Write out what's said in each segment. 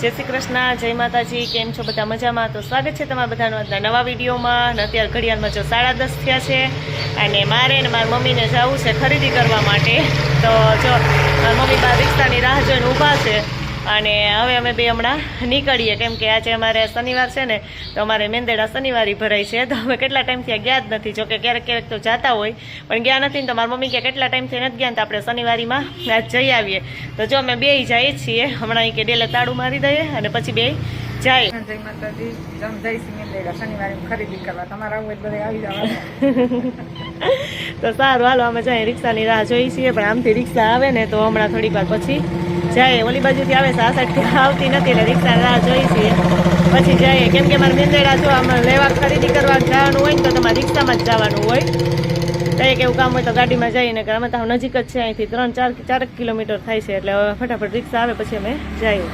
જય શ્રી કૃષ્ણ, જય માતાજી, કેમ છો બધા મજામાં? તો સ્વાગત છે તમારા બધાનું આજના નવા વિડીયોમાં. અને અત્યારે ઘડિયાળમાં જો સાડા દસ થયા છે અને મારે ને મારી મમ્મીને જવું છે ખરીદી કરવા માટે. તો જો, મારી મમ્મી બા રિક્ષાની રાહ જોઈને ઊભા છે. અને હવે અમે બે હમણાં નીકળીએ કેમ કે આજે અમારે શનિવાર છે ને તો અમારે મેંદેડા શનિવારી ભરાય છે. તો અમે કેટલા ટાઈમથી ગયા જ નથી જોકે ક્યારેક ક્યારેક તો જતા હોય પણ ગયા નથી ને તો મારી મમ્મી કે કેટલા ટાઈમથી નથી ગયા ને તો આપણે શનિવારીમાં આજ જઈ આવીએ. તો જો અમે બે જઈએ છીએ હમણાં અહીં કે ડેલે તાળું મારી દઈએ અને પછી બે જાય. જય માતાજી જમ જય સિંહ શનિવારે ખરીદી કરવા. તમારા આવું તો બધે આવી જવા તો સારું હાલો અમે જાય રિક્ષાની રાહ જોઈએ છીએ પણ આમથી રિક્ષા આવે ને તો હમણાં થોડીક વાર પછી જાય, ઓલી બાજુથી આવે છે, આ સાઈડથી આવતી નથી એટલે રિક્ષાની રાહ જોઈએ છીએ પછી જઈએ કેમ કે મારે મેંદેડા જો આમાં લેવા ખરીદી કરવા જવાનું હોય ને તો તમારે રિક્ષામાં જ જવાનું હોય. કંઈ એવું કામ હોય તો ગાડીમાં જઈને કે અમે તો નજીક જ છે અહીંથી ત્રણ, ચાર ચારક કિલોમીટર થાય છે, એટલે હવે ફટાફટ રિક્ષા આવે, પછી અમે જઈએ.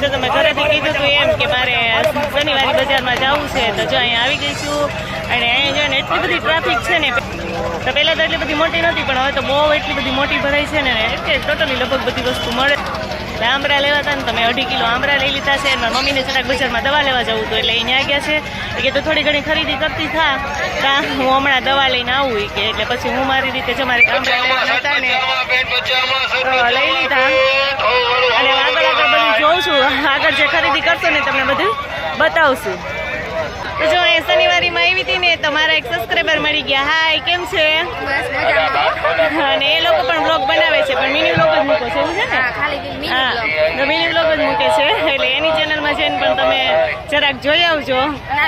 જો તમે ઘરેથી કીધું હતું એમ કે મારે શનિવારે બજારમાં જવું છે, તો જો અહીંયા આવી ગઈ છું અને અહીંયા જો એટલી બધી ટ્રાફિક છે ને તો પહેલાં તો એટલી બધી મોટી નથી પણ હવે તો બહુ એટલી બધી મોટી ભરાઈ છે ને એટલે ટોટલી લગભગ બધી વસ્તુ મળે. એટલે આંબરા લેવા હતા ને તમે અઢી કિલો આંબરા લઈ લીધા છે એમાં મમ્મીને જરાક બજારમાં દવા લેવા જવું હતું એટલે અહીંયા ગયા છે. કે તો થોડી ઘણી ખરીદી કરતી થા તા હું હમણાં દવા લઈને આવું કે એટલે પછી હું મારી રીતે જો મારે આંબરા લેવાના હતા ને લઈ લીધા. અને આગળ આગળ બધું જોઉં છું. આગળ જે ખરીદી કરશો ને તમને બધું બતાવશું. તો જો એ શનિવારીમાં આવી હતી ને તો મારા એક સબસ્ક્રાઈબર મળી ગયા. હાય કેમ છે? અને એ લોકો પણ બ્લોગ બનાવે છે પણ મિની બ્લોગ જ મૂકો છે એવું છે ને? હા તો મિની બ્લોગ જ મૂકે છે એટલે એની ચેનલમાં જઈને પણ તમે જરાક જોઈ આવજો.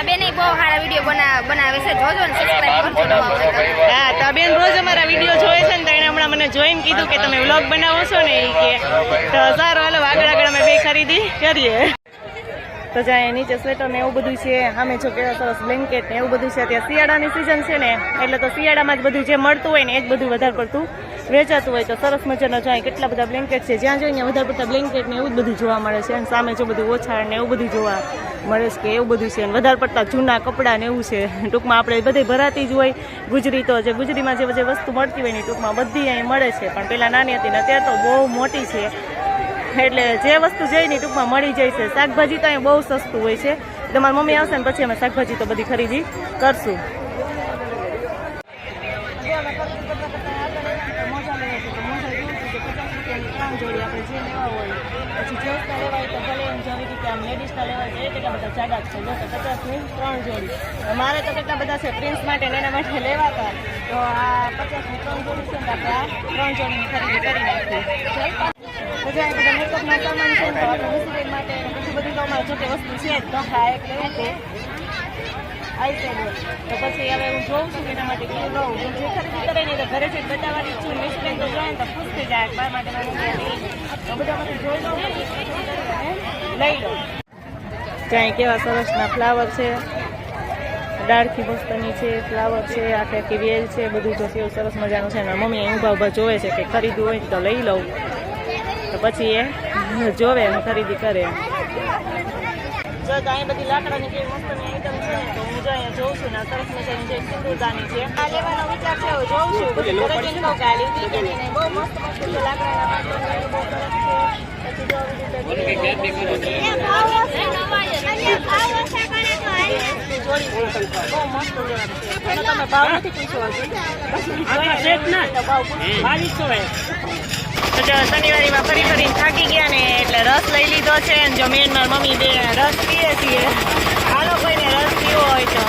બેને બહુ સારા વીડિયો બનાવે છે. જોજો ને. હા તો બેન રોજ અમારા વીડિયો જોવે છે ને તો એને હમણાં મને જોઈને કીધું કે તમે વ્લોગ બનાવો છો ને એ કે તો સારું હાલો આગળ આગળ અમે બે ખરીદી કરીએ. તો જાય નીચે સ્વેટર ને એવું બધું છે. સામે જો કેવા સરસ બ્લેન્કેટ ને એવું બધું છે. ત્યાં શિયાળાની સિઝન છે ને, એટલે તો શિયાળામાં જ બધું જે મળતું હોય ને એ જ બધું વધારે પડતું વેચાતું હોય. તો સરસ મજાના જાય કેટલા બધા બ્લેન્કેટ છે. જ્યાં જોઈને વધારે પડતા બ્લેન્કેટ ને એવું જ બધું જોવા મળે છે. અને સામે જો બધું ઓછાળ ને એવું બધું જોવા મળે છે કે એવું બધું છે. અને વધારે પડતા જૂના કપડાં ને એવું છે. ટૂંકમાં આપણે બધે ભરાતી જ હોય. ગુજરી તો જે ગુજરીમાં જે બધી વસ્તુ મળતી હોય ને ટૂંકમાં બધી અહીં મળે છે. પણ પહેલાં નાની હતી ને અત્યારે તો બહુ મોટી છે. એટલે જે વસ્તુ જઈ ને ટૂંકમાં મળી જાય છે, શાકભાજી તો અહીં બહુ સસ્તું હોય છે. તમારી મમ્મી આવશે ને પછી અમે શાકભાજી તો બધી ખરીદી કરશું. મારે તો કેટલા બધા છે પ્રિન્સ માટે એના માટે લેવા હતા તો આ પચાસ ત્રણ જોડી છે આપણે આ ત્રણ જોડીની ખરીદી કરી નાખી બધા બધા મેકઅપના સામાન છે, તો આપણે મુસીબત માટે તો કે તે તો પછી હવે હું જોઉં છું કે એના માટે તો તો તો મારા માટે તો કેવા સરસના ફ્લાવર છે? ડાળખી મસ્તની છે ફ્લાવર છે, આખે આખી વેલ છે, બધું જો એવું સરસ મજાનું છે. અને મમ્મી અહીં ઊભા ઊભા જોવે છે કે ખરીદવું હોય તો લઈ લઉં. તો પછી એ જોવે એમ ખરીદી કરે. જો તો બધી લાકડાની કેવી મસ્તની આઈટમ છે ને તો હું જો અહીંયા જોઉં છું ને સરસ મજાની જે સિંદૂરદાની છે. આ લેવાનો વિચાર છે હવે જોઉં છું. પછી કહું કે આ લીધી કે નહીં બહુ મસ્ત મસ્ત છે લાકડાના પાટણ બહુ સરસ છે. પછી જો આવી રીતે જોડી બહુ મસ્ત લેવાની છે. એનો તમે ભાવ નથી પૂછવા. તો શનિવારીમાં ફરી ફરીને થાકી ગયા ને એટલે રસ લઈ લીધો છે અને જો મેન મારી મમ્મી બે રસ પીએ છીએ. હાલો કોઈને રસ પીવો હોય તો.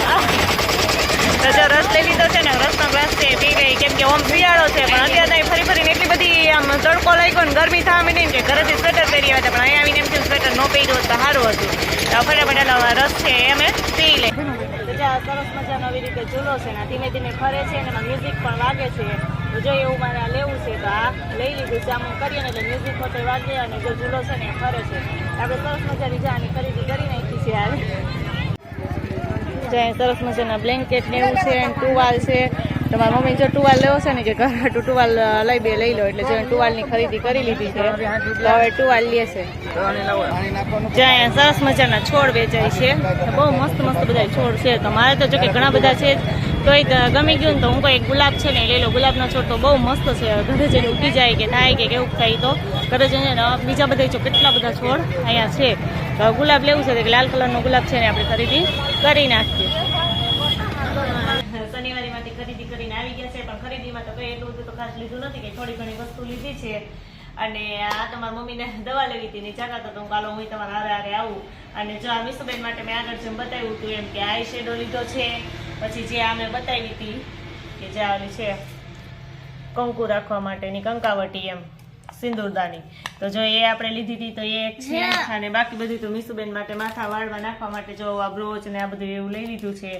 તો જો રસ લઈ લીધો છે ને, રસનો ગ્લાસ છે પી ગઈ. કેમ કે ઓમ શિયાળો છે, પણ અત્યારે ફરી ફરીને એટલી બધી આમ તડકો લાગ્યો ને ગરમી થવા માંડી ને કે ઘરેથી સ્વેટર પહેરી આવ્યા હતા, પણ અહીંયા આવીને એમ થયું સ્વેટર ન પહેર્યું હોત તો સારું હતું. તો ફટાફટ રસ છે એ અમે પી લે. સરસ મજાનો આવી રીતે ઝૂલો છે ને ધીમે ધીમે ફરે છે અને એમાં મ્યુઝિક પણ વાગે છે. તો એવું મારે આ લેવું છે, તો આ લઈ લીધું છે, આમ કરીએ ને એટલે મ્યુઝિક પોતે વાગે અને જો ઝૂલો છે ને, એ ફરે છે. આપણે સરસ મજાની જાની ખરીદી કરી નાખી છે હાલ. જ્યાં સરસ મજાના બ્લેન્કેટ ને એવું છે ટુવાલ છે. તમારા મમ્મી જો ટુવાલ લેવો છે ને કે ઘર ટુવાલ લઈ બે લઈ લો, એટલે જો ટુવાલની ખરીદી કરી લીધી છે. હવે ટુવાલ લે છે. જ્યાં સરસ મજાના છોડ વેચાય છે. બહુ મસ્ત મસ્ત બધા છોડ છે. તો મારે તો જો કે ઘણા બધા છે તો એક ગમી ગયું ને તો હું કોઈ એક ગુલાબ છે ને લઈ લો ગુલાબનો છોડ તો બહુ મસ્ત છે. ઘરે જઈને ઉઠી જાય કે થાય કે કેવું થાય તો. ઘરે જઈને બીજા બધા જો કેટલા બધા છોડ અહીંયા છે. ગુલાબ લેવું છે કે લાલ કલરનો ગુલાબ છે ને આપણે ખરીદી કરી નાખીએ. શનિવારીમાંથી ખરીદી કરીને આવી ગયા છે, પણ ખરીદીમાં તો કંઈ એટલું બધું તો ખાસ લીધું નથી કે થોડી ઘણી વસ્તુ લીધી છે. અને આ તમારા મમ્મીને દવા લેવી હતી ની ચાકા તો હું કાલો હું તમારા હારે હારે આવું. અને જો આ માટે મેં આગળ બતાવ્યું હતું એમ કે આઈ શેડો લીધો છે. પછી જે અમે બતાવી હતી કે જે આ છે કંકુ રાખવા માટેની કંકાવટી એમ સિંદૂરદાની. તો જો એ આપણે લીધી હતી તો એ એક છે. અને બાકી બધું તો મીસુબેન માટે માથા વાળવા નાખવા માટે જો આ બ્રોચ ને આ બધું એવું લઈ લીધું છે.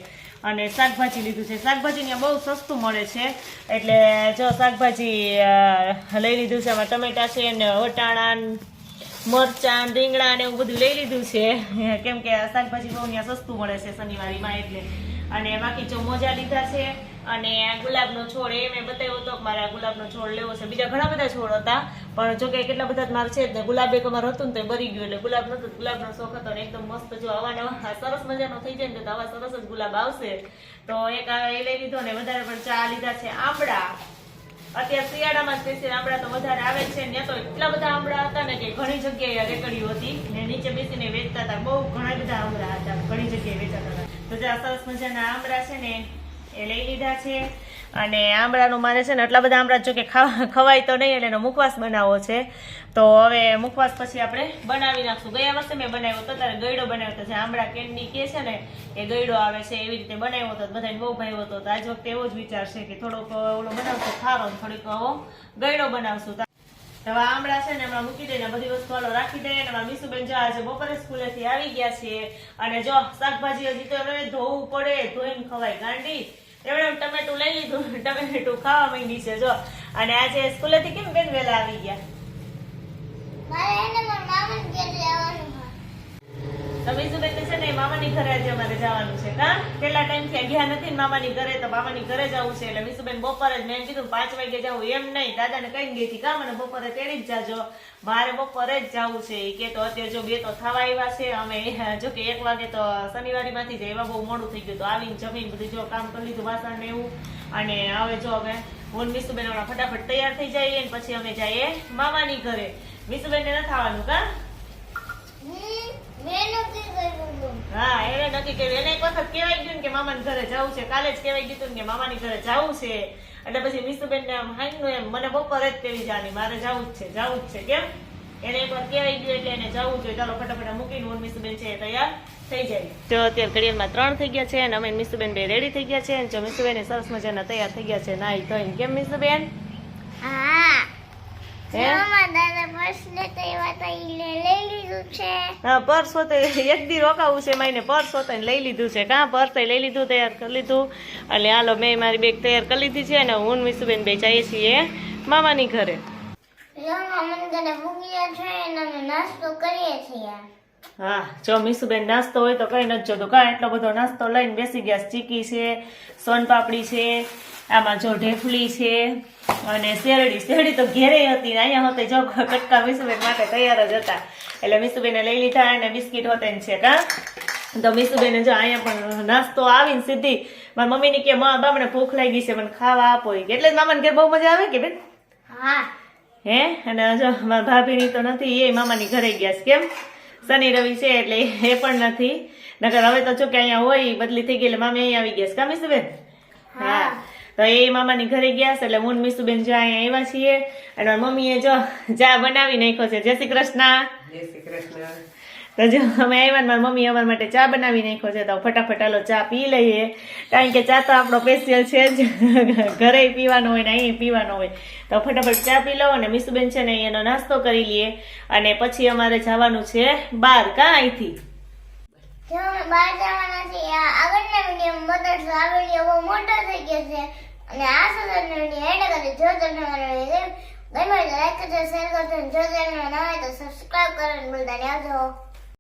અને શાકભાજી લીધું છે. શાકભાજી ત્યાં બહુ સસ્તું મળે છે. એટલે જો શાકભાજી લઈ લીધું છે. આમાં ટમેટા છે ને વટાણા મરચાં રીંગણા ને એવું બધું લઈ લીધું છે. કેમ કે શાકભાજી બહુ ત્યાં સસ્તું મળે છે શનિવારીમાં એટલે. અને બાકી જો મોજા લીધા છે અને ગુલાબનો છોડ, એ મેં બતાવ્યો હતો કે મારે ગુલાબનો છોડ લેવો છે. બીજા ઘણા બધા છોડ હતા, પણ જો કે કેટલા બધા મારે છે ને ગુલાબ એક અમારો હતું ને તો બરી ગયું, એટલે ગુલાબ નતું, ગુલાબનો શોખ હતો એકદમ મસ્ત, જો આવા નવા સરસ મજાનો થઈ જાય ને તો આવા સરસ જ ગુલાબ આવશે. તો એક એ લઈ લીધો ને વધારે પણ ચા લીધા છે આંબળા અત્યારે શિયાળામાં સ્પેશિયલ આંબળા તો વધારે આવે છે. ત્યાં તો એટલા બધા આંબળા હતા ને કે ઘણી જગ્યાએ રેકડીઓ હતી. ને નીચે બેસીને વેચતા હતા. બહુ ઘણા બધા આંબળા હતા, ઘણી જગ્યાએ વેચાતા હતા. તો જે સરસ મજાના આંબળા છે ને એ લઈ લીધા છે. અને આંબળાનું મારે છે ને એટલા બધા આંબળા જો કે ખાવા ખવાય તો નહીં, એટલે એનો મુખવાસ બનાવવો છે. તો હવે મુખવાસ પછી આપણે બનાવી નાખશું. ગયા વર્ષે મેં બનાવ્યો હતો ત્યારે ગયડો બનાવ્યો હતો જે આંબળા કેન્ડી કે છે ને, એ ગયડો આવે છે, એવી રીતે બનાવ્યો હતો બધાને બહુ ભાવ્યો હતો તો. આજ વખતે એવો જ વિચાર છે કે થોડોક ઓલો બનાવશું ખારો ને થોડીક આવો ગયડો બનાવશું. હવે આમળા છે ને હમણાં મૂકી દઈને બધી વસ્તુ હાલો રાખી દઈએ અને અમારા મીસુબેન જો આજે બપોરે સ્કૂલેથી આવી ગયા છે અને જો શાકભાજી હજી તો એમણે ધોવું પડે ધોઈને ખવાય ગાંડી. એમણે ટમેટું લઈ લીધું, ટમેટું ખાવા માંડી છે, જો. અને આજે સ્કૂલેથી કેમ બેન વહેલા આવી ગયા મારે એને મારા મામાને ઘેર જવાનું તો મીસુબેન છે ને, મામાની ઘરે આજે અમારે જવાનું છે. કા પેલા ટાઈમથી ગયા નથી મામાની ઘરે, તો મામાની ઘરે જવું છે. એટલે મીસુબેન બપોરે જ મેં કીધું પાંચ વાગે જવું એમ નહીં, દાદાને કઈ ગઈ હતી. કા? બપોરે તેડી જ જાજો. મારે બપોરે જ જવું છે. કે તો અત્યારે જો બે તો થવા આવ્યા છે. અમે, જો એક વાગે તો શનિવારી માંથી જ એવા બહુ મોડું થઈ ગયું તો આવીને જમીન બધું જો કામ કરી લીધું, વાસણ એવું. અને હવે જો અમે હું મીસુબેન ફટાફટ તૈયાર થઈ જઈએ પછી અમે જઈએ મામાની ઘરે. મીસુબેન ને નથી આવવાનું કા? હા એને નક્કી કર્યું. એને એક વખત કહેવાય ગયું ને કે મામાની ઘરે જવું છે. કાલે જ કહેવાય ગયું કે મામાની ઘરે જવું છે. એટલે પછી મીસુબેન ને એમ મને બપોરે જ તેવી જાની મારે જવું જ છે જવું જ છે. કેમ? એને એકવાર કહેવાય ગયું એટલે એને જવું જોઈએ. ચાલો ફટાફટ મૂકીને હું મીસુબેન છે એ તૈયાર થઈ જાય. તો અત્યારે ઘડિયાળમાં ત્રણ થઈ ગયા છે અને અમે મિસુબેન બે રેડી થઈ ગયા છે. અને જો મીસુબેન એ સરસ મજાના તૈયાર થઈ ગયા છે નાઈ ધોઈને. કેમ મિસુબેન હા પર્સ હોતે એક દી રોકાવું છે માઈને પર્સ હોતે લઈ લીધું છે. કાં પર્સ લઈ લીધું તૈયાર કરી લીધું? એટલે હાલો મેં મારી બેગ તૈયાર કરી લીધી છે અને હું મીસુબેન બે જઈએ છીએ મામાની ઘરે. નાસ્તો કરીએ છીએ. હા જો મીસુબેન નાસ્તો હોય તો કઈ નથી જોતું. કાં એટલો બધો નાસ્તો લઈને બેસી ગયા. ચીકી છે સોનપાપડી છે આમાં જો ઢેફલી છે અને શેરડી. શેરડી તો ઘેરે હતી ને અહીંયા હોતે જો કટકા મીસુબેન માટે તૈયાર જ હતા. એટલે મીસુબેને લઈ લીધા અને બિસ્કિટ હોતે છે કા? તો મીસુબેને જો અહીંયા પણ નાસ્તો આવીને સીધી. મારી મમ્મીની કે મા બામણે ભૂખ લાગી છે મને ખાવા આપો. એટલે જ મામાને ઘેર બહુ મજા આવે કે બેન? હા. હે? અને જો મારા ભાભીની તો નથી એ મામાની ઘરે ગયા છે કેમ? શનિ રવિ છે એટલે એ પણ નથી. નકર હવે તો જો કે અહીંયા હોય બદલી થઈ ગઈ એટલે મામી અહીંયા આવી ગયા કામી કા મીસુબેન? હા. તો એ મામાની ઘરે ગયા છે એટલે હું મીસુબેન જો અહીંયા આવ્યા છીએ. અને મારી મમ્મીએ જો ચા બનાવી નાખ્યો છે. જય શ્રી કૃષ્ણ. જય શ્રી કૃષ્ણ. તો જો અમે આવ્યા મારા મમ્મી અમારા માટે ચા બનાવી નાખ્યો છે, તો ફટાફટ હાલો ચા પી લઈએ. કારણ કે ચા તો આપણો સ્પેશિયલ છે જ. ઘરે પીવાનો હોય ને અહીં પીવાનો હોય. તો ફટાફટ ચા પી લો અને મિસુબેન છે ને એનો નાસ્તો કરી લઈએ અને પછી અમારે જવાનું છે બહાર. કા અહીંથી? મોટો થઈ ગયો છે. અને આ કરી જો તમને અને જો ચેનલમાં ના હોય તો સબસ્ક્રાઇબ કરો ભૂલતા બોલતા આવજો.